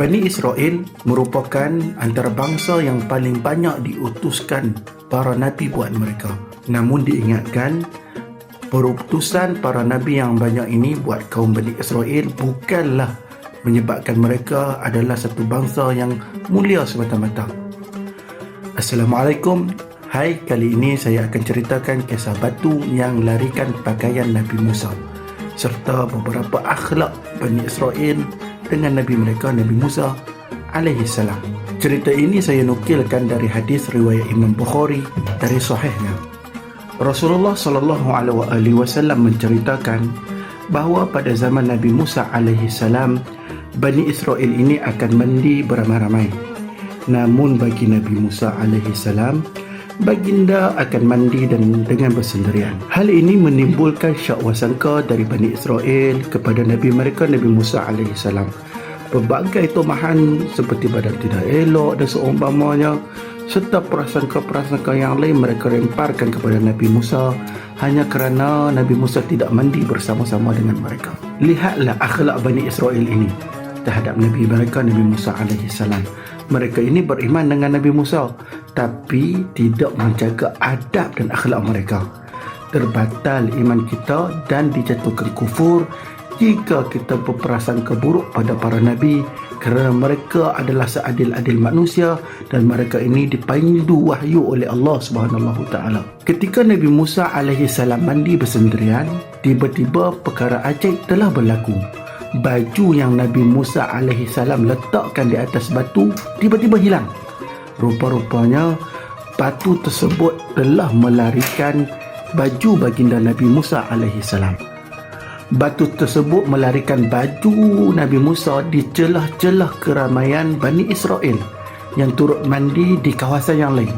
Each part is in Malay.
Bani Israel merupakan antara bangsa yang paling banyak diutuskan para nabi buat mereka. Namun diingatkan, perutusan para nabi yang banyak ini buat kaum Bani Israel bukanlah menyebabkan mereka adalah satu bangsa yang mulia semata-mata. Assalamualaikum. Hai, kali ini saya akan ceritakan kisah batu yang larikan pakaian Nabi Musa serta beberapa akhlak Bani Israel dengan Nabi mereka Nabi Musa alaihi salam. Cerita ini saya nukilkan dari hadis riwayat Imam Bukhari dari sahihnya. Rasulullah sallallahu alaihi wasallam menceritakan bahawa pada zaman Nabi Musa alaihi salam Bani Israel ini akan mandi beramai-ramai. Namun bagi Nabi Musa alaihi salam baginda akan mandi dan dengan bersendirian. Hal ini menimbulkan syak wasangka dari Bani Israel kepada Nabi mereka Nabi Musa salam. Pelbagai tomahan seperti badan tidak elok dan seumpamanya serta prasangka-prasangka yang lain mereka lemparkan kepada Nabi Musa hanya kerana Nabi Musa tidak mandi bersama-sama dengan mereka. Lihatlah akhlak Bani Israel ini terhadap Nabi mereka Nabi Musa alaihi salam. Mereka ini beriman dengan Nabi Musa tapi tidak menjaga adab dan akhlak mereka. Terbatal iman kita dan dijatuhkan kufur jika kita berperasaan keburuk pada para nabi kerana mereka adalah seadil-adil manusia dan mereka ini dipandu wahyu oleh Allah Subhanahu taala. Ketika Nabi Musa alaihi salam mandi bersendirian, tiba-tiba perkara ajaib telah berlaku baju yang Nabi Musa salam letakkan di atas batu tiba-tiba hilang. Rupa-rupanya batu tersebut telah melarikan baju baginda Nabi Musa salam. Batu tersebut melarikan baju Nabi Musa di celah-celah keramaian Bani Israel yang turut mandi di kawasan yang lain.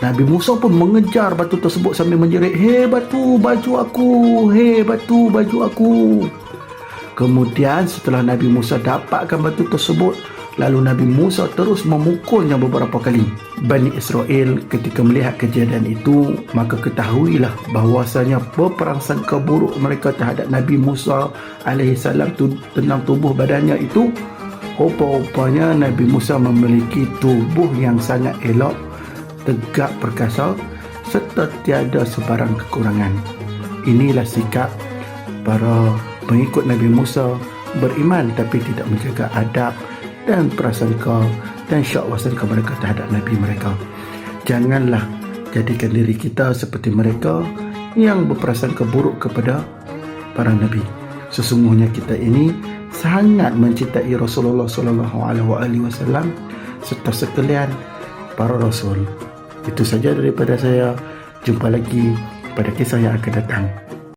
Nabi Musa pun mengejar batu tersebut sambil menjerit, Hei batu, baju aku! Hei batu, baju aku! Kemudian setelah Nabi Musa dapatkan batu tersebut, lalu Nabi Musa terus memukulnya beberapa kali. Bani Israel ketika melihat kejadian itu, maka ketahuilah bahawasanya sangka buruk mereka terhadap Nabi Musa AS tentang tubuh badannya itu, rupa-rupanya Nabi Musa memiliki tubuh yang sangat elok, tegak perkasa serta tiada sebarang kekurangan. Inilah sikap para pengikut Nabi Musa beriman tapi tidak menjaga adab dan prasangka dan syak wasangka mereka terhadap Nabi mereka. Janganlah jadikan diri kita seperti mereka yang berprasangka buruk kepada para Nabi. Sesungguhnya kita ini sangat mencintai Rasulullah sallallahu alaihi wasallam serta sekalian para rasul. Itu saja daripada saya. Jumpa lagi pada kisah yang akan datang.